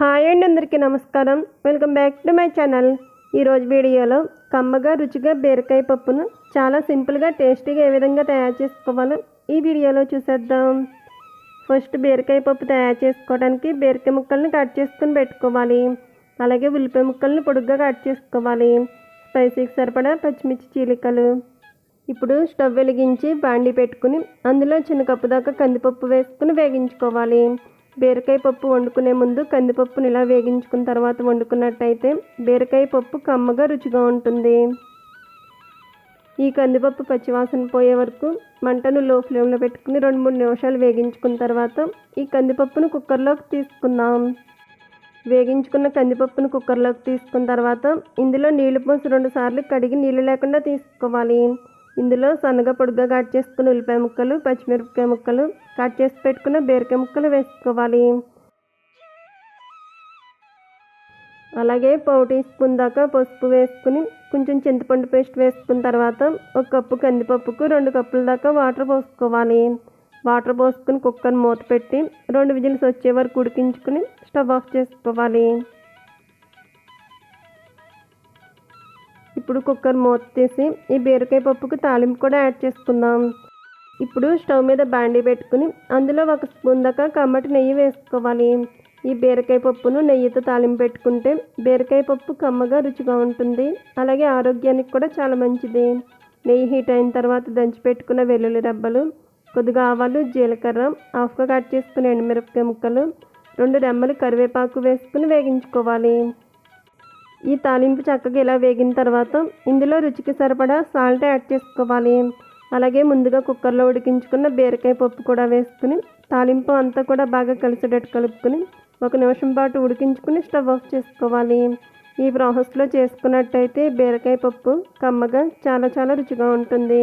Hi అండి అందరికీ నమస్కారం. Welcome back to my channel. ఈరోజు వీడియోలో కమ్మగా రుచిగా బీరకాయ పప్పును చాలా సింపుల్గా టేస్టీగా ఏ విధంగా తయారు చేసుకోవాలో ఈ వీడియోలో చూసేద్దాం. ఫస్ట్ బీరకాయ పప్పు తయారు చేసుకోవడానికి బీరకాయ ముక్కల్ని కట్ చేసుకుని పెట్టుకోవాలి. అలాగే ఉల్లిపాయ ముక్కల్ని పొడుగ్గా కట్ చేసుకోవాలి. స్పైసీకి సరిపడా పచ్చిమిర్చి చీలికలు. ఇప్పుడు స్టవ్ వెలిగించి బాండి పెట్టుకుని అందులో చిన్న కప్పు దాకా కందిపప్పు వేసుకుని వేగించుకోవాలి. బీరకాయ పప్పు వండుకునే ముందు కందిపప్పును ఇలా వేగించుకున్న తర్వాత వండుకున్నట్టయితే బీరకాయ పప్పు కమ్మగా రుచిగా ఉంటుంది. ఈ కందిపప్పు పచ్చివాసన పోయే వరకు మంటను లో ఫ్లేమ్లో పెట్టుకుని రెండు మూడు నిమిషాలు వేగించుకున్న తర్వాత ఈ కందిపప్పును కుక్కర్లోకి తీసుకుందాం. వేగించుకున్న కందిపప్పును కుక్కర్లోకి తీసుకున్న తర్వాత ఇందులో నీళ్ళు పోసి రెండు సార్లు కడిగి నీళ్ళు లేకుండా తీసుకోవాలి. ఇందులో సన్నగా పొడుగ్గా కట్ చేసుకున్న ఉల్లిపాయ ముక్కలు పచ్చిమిరపకాయ ముక్కలు కట్ చేసి పెట్టుకున్న బీరకాయ ముక్కలు వేసుకోవాలి. అలాగే పావు టీ స్పూన్ దాకా పసుపు వేసుకుని కొంచెం చింతపండు పేస్ట్ వేసుకున్న తర్వాత ఒక కప్పు కందిపప్పుకు రెండు కప్పుల దాకా వాటర్ పోసుకోవాలి. వాటర్ పోసుకుని కుక్కర్ మూత పెట్టి రెండు విజిల్స్ వచ్చే వరకు ఉడికించుకుని స్టవ్ ఆఫ్ చేసుకోవాలి. ఇప్పుడు కుక్కర్ మూత తీసి ఈ బీరకాయ పప్పుకు తాలింపు కూడా యాడ్ చేసుకుందాం. ఇప్పుడు స్టవ్ మీద బాండీ పెట్టుకుని అందులో ఒక స్పూన్ దాకా కమ్మటి నెయ్యి వేసుకోవాలి. ఈ బీరకాయ పప్పును నెయ్యితో తాలింపు పెట్టుకుంటే బీరకాయ పప్పు కమ్మగా రుచిగా ఉంటుంది. అలాగే ఆరోగ్యానికి కూడా చాలా మంచిది. నెయ్యి హీట్ అయిన తర్వాత దంచి పెట్టుకున్న వెల్లుల్లి రబ్బలు కొద్దిగా ఆవాలు జీలకర్ర హాఫ్గా కట్ చేసుకున్న ఎండుమిరపకాయ ముక్కలు రెండు రెమ్మలు కరివేపాకు వేసుకుని వేగించుకోవాలి. ఈ తాలింపు చక్కగా ఇలా వేగిన తర్వాత ఇందులో రుచికి సరిపడా సాల్ట్ యాడ్ చేసుకోవాలి. అలాగే ముందుగా కుక్కర్లో ఉడికించుకున్న బీరకాయ పప్పు కూడా వేసుకుని తాలింపు అంతా కూడా బాగా కలిసేటట్టు కలుపుకొని ఒక నిమిషం పాటు ఉడికించుకుని స్టవ్ ఆఫ్ చేసుకోవాలి. ఈ ప్రాసెస్లో చేసుకున్నట్టయితే బీరకాయ పప్పు కమ్మగా చాలా చాలా రుచిగా ఉంటుంది.